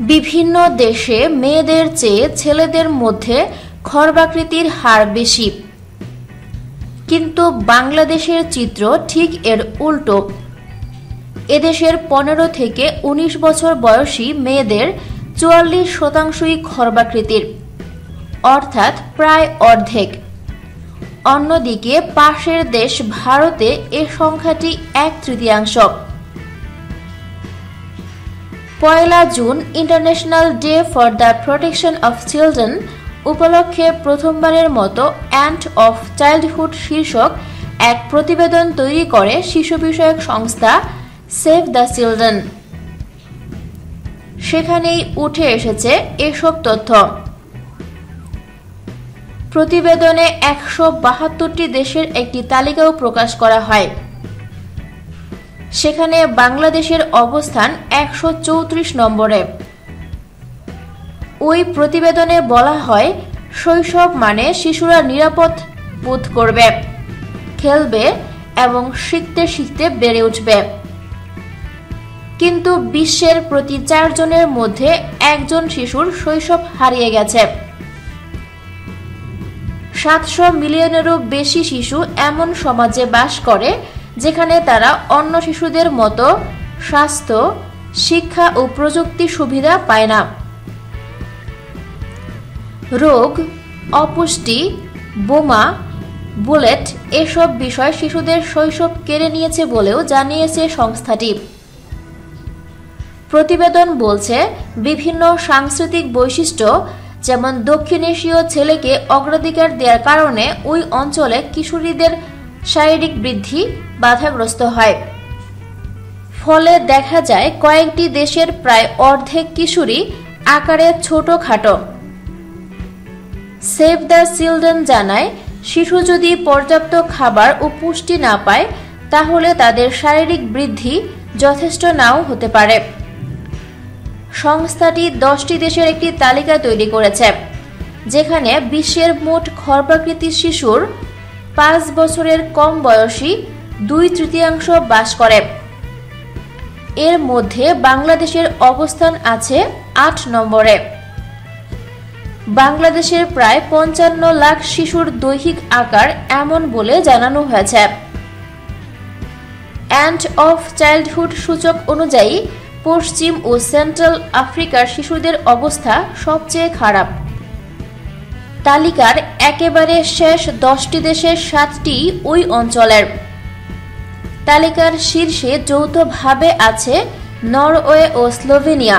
বিভিন্ন দেশে মেয়েদের চেয়ে ছেলেদের মধ্যে খর্বাকৃতির হার বেশি। কিন্তু বাংলাদেশের চিত্র ঠিক এর উল্টো। এদেশের পনেরো থেকে ১৯ বছর বয়সী মেয়েদের চুয়াল্লিশ শতাংশই খর্বাকৃতির, অর্থাৎ প্রায় অর্ধেক। অন্যদিকে পাশের দেশ ভারতে এ সংখ্যাটি এক তৃতীয়াংশ। পয়লা June International Day for the Protection of Children উপলক্ষে প্রথমবারের মতো অ্যান্ড অফ চাইল্ডহুড শীর্ষক এক প্রতিবেদন তৈরি করে শিশু বিষয়ক সংস্থা সেভ দ্য চিলড্রেন। সেখানেই উঠে এসেছে এসব তথ্য। প্রতিবেদনে একশো বাহাত্তরটি দেশের একটি তালিকাও প্রকাশ করা হয়। সেখানে বাংলাদেশের অবস্থান একশো চৌত্রিশ নম্বরে। ওই প্রতিবেদনে বলা হয়, শৈশব মানে শিশুরা নিরাপদ বোধ করবে, খেলবে এবং শিখতে শিখতে বেড়ে উঠবে। কিন্তু বিশ্বের প্রতি চারজনের মধ্যে একজন শিশুর শৈশব হারিয়ে গেছে। সাতশো মিলিয়নেরও বেশি শিশু এমন সমাজে বাস করে, যেখানে তারা অন্য শিশুদের মতো স্বাস্থ্য, শিক্ষা ও প্রযুক্তি সুবিধা পায় না। রোগ, অপুষ্টি, বোমা, বুলেট এসব বিষয় শিশুদের শৈশব কেড়ে নিয়েছে বলেও জানিয়েছে সংস্থাটি। প্রতিবেদন বলছে, বিভিন্ন সাংস্কৃতিক বৈশিষ্ট্য যেমন দক্ষিণ এশীয় ছেলেকে অগ্রাধিকার দেওয়ার কারণে ওই অঞ্চলে কিশোরীদের শারীরিক বৃদ্ধি বাধাগ্রস্ত হয়। ফলে দেখা যায় কয়েকটি দেশের প্রায় অর্ধেক কিশোরী আকারে ছোটখাটো। সেভ দ্য চিলড্রেন জানায়, শিশু যদি পর্যাপ্ত খাবার ও পুষ্টি না পায়, তাহলে তাদের শারীরিক বৃদ্ধি যথেষ্ট নাও হতে পারে। সংস্থাটি দশটি দেশের একটি তালিকা তৈরি করেছে, যেখানে বিশ্বের মোট খর্বাকৃতির শিশুর পাঁচ বছরের কম বয়সী দুই তৃতীয়াংশ বাস করে। এর মধ্যে বাংলাদেশের অবস্থান আছে আট নম্বরে। বাংলাদেশের প্রায় পঞ্চান্ন লাখ শিশুর দৈহিক আকার এমন বলে জানানো হয়েছে। অ্যান্ড অফ চাইল্ডহুড সূচক অনুযায়ী পশ্চিম ও সেন্ট্রাল আফ্রিকার শিশুদের অবস্থা সবচেয়ে খারাপ। তালিকার একেবারে শেষ দশটি দেশের সাতটি ওই অঞ্চলের। তালিকার শীর্ষে যৌথভাবে আছে নরওয়ে ও Slovenia.